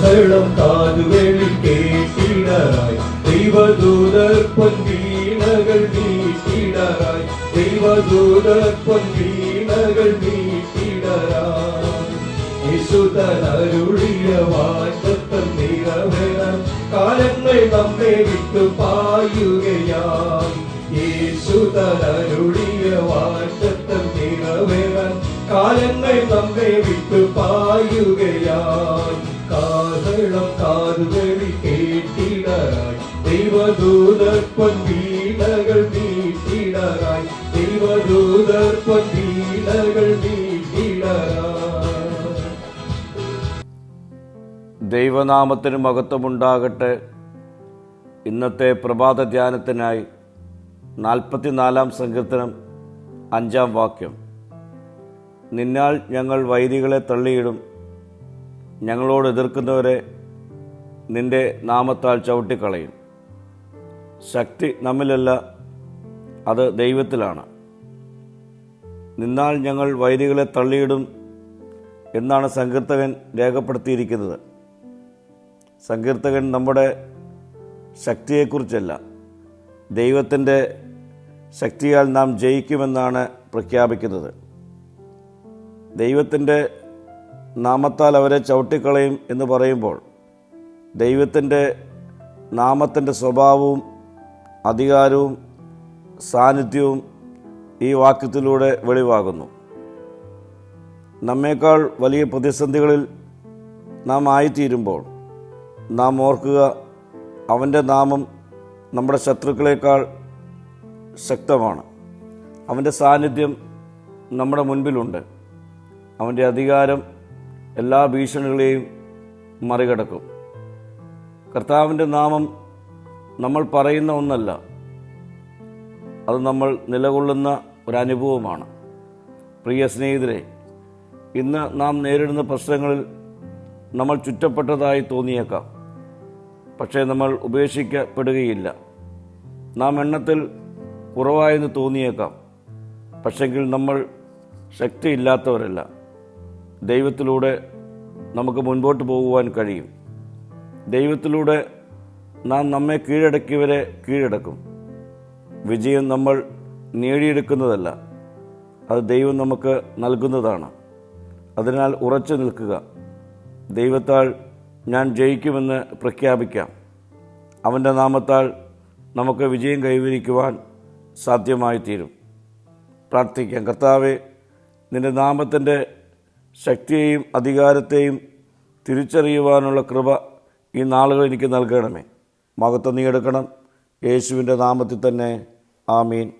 அசளம் தாதுவெளில் கேட்டிடராய் தெய்வதூதர் பொன்வீனகள் வீசிடராய். தெய்வதூதர் பொன்வீனகள் வீசிடராய். இசுதன் அருளிய வாசத்தம் நிறவென காலங்கள் நம்மை விட்டு பாயுகையாய். இசுதன் அருளிய வாசத்தம் நிறவென காலங்கள் நம்மை விட்டு பாயுகையாய். കാഹളം കാതുകളിൽ കേട്ടിടറായി ദൈവദൂതർ പൊൻവീണകൾ വീട്ടിടറായി. ദൈവദൂതർ പൊൻവീണകൾ വീട്ടിടറായി. ദൈവനാമത്തിന് മഹത്വമുണ്ടാകട്ടെ. ഇന്നത്തെ പ്രഭാത ധ്യാനത്തിനായി നാൽപ്പത്തിനാലാം സങ്കീർത്തനം അഞ്ചാം വാക്യം. നിന്നാൽ ഞങ്ങൾ വൈദികളെ തള്ളിയിടും. ഞങ്ങളോട് എതിർക്കുന്നവരെ നിന്റെ നാമത്താൽ ചവിട്ടിക്കളയും. ശക്തി നമ്മിലല്ല അത് ദൈവത്തിലാണ്. നിന്നാൽ ഞങ്ങൾ വൈരികളെ തള്ളിയിടും എന്നാണ് സങ്കീർത്തകൻ രേഖപ്പെടുത്തിയിരിക്കുന്നത്. സങ്കീർത്തകൻ നമ്മുടെ ശക്തിയെക്കുറിച്ചല്ല ദൈവത്തിന്റെ ശക്തിയാൽ നാം ജയിക്കുമെന്നാണ് പ്രഖ്യാപിക്കുന്നത്. ദൈവത്തിന്റെ നാമത്താൽ അവരെ ചവിട്ടിക്കളയും എന്ന് പറയുമ്പോൾ ദൈവത്തിന്റെ നാമത്തിന്റെ സ്വഭാവവും അധികാരവും സാന്നിധ്യവും ഈ വാക്യത്തിലൂടെ വെളിവാകുന്നു. നമ്മേക്കാൾ വലിയ പ്രതിസന്ധികളിൽ നാം ആയിത്തീരുമ്പോൾ നാം ഓർക്കുക അവന്റെ നാമം നമ്മുടെ ശത്രുക്കളേക്കാൾ ശക്തമാണ്. അവന്റെ സാന്നിധ്യം നമ്മുടെ മുൻപിലുണ്ട്. അവന്റെ അധികാരം എല്ലാ ഭീഷണികളെയും മറികടക്കും. കർത്താവിന്റെ നാമം നമ്മൾ പറയുന്ന ഒന്നല്ല. അത് നമ്മൾ നിലകൊള്ളുന്ന ഒരനുഭവമാണ്. പ്രിയ സ്നേഹിതരെ ഇന്ന് നാം നേരിടുന്ന പ്രശ്നങ്ങളിൽ നമ്മൾ ചുറ്റപ്പെട്ടതായി തോന്നിയേക്കാം. പക്ഷേ നമ്മൾ ഉപേക്ഷിക്കപ്പെടുകയില്ല. നാം എണ്ണത്തിൽ കുറവായെന്ന് തോന്നിയേക്കാം. പക്ഷെങ്കിൽ നമ്മൾ ശക്തിയില്ലാത്തവരല്ല. ദൈവത്തിലൂടെ നമുക്ക് മുൻപോട്ട് പോകുവാൻ കഴിയും. ദൈവത്തിലൂടെ നാം നമ്മെ കീഴടക്കിയവരെ കീഴടക്കും. വിജയം നമ്മൾ നേടിയെടുക്കുന്നതല്ല. അത് ദൈവം നമുക്ക് നൽകുന്നതാണ്. അതിനാൽ ഉറച്ചു നിൽക്കുക. ദൈവത്താൽ ഞാൻ ജയിക്കുമെന്ന് പ്രഖ്യാപിക്കാം. അവന്റെ നാമത്താൽ നമുക്ക് വിജയം കൈവരിക്കുവാൻ സാധ്യമായി തീരും പ്രാർത്ഥിക്കാം. കർത്താവെ നിന്റെ നാമത്തിന്റെ ശക്തിയെയും അധികാരത്തെയും തിരിച്ചറിയുവാനുള്ള കൃപ ഈ നാളുകൾ എനിക്ക് നൽകണമേ. മഹത്വം നീ എടുക്കണം. യേശുവിന്റെ നാമത്തിൽ തന്നെ. ആമീൻ.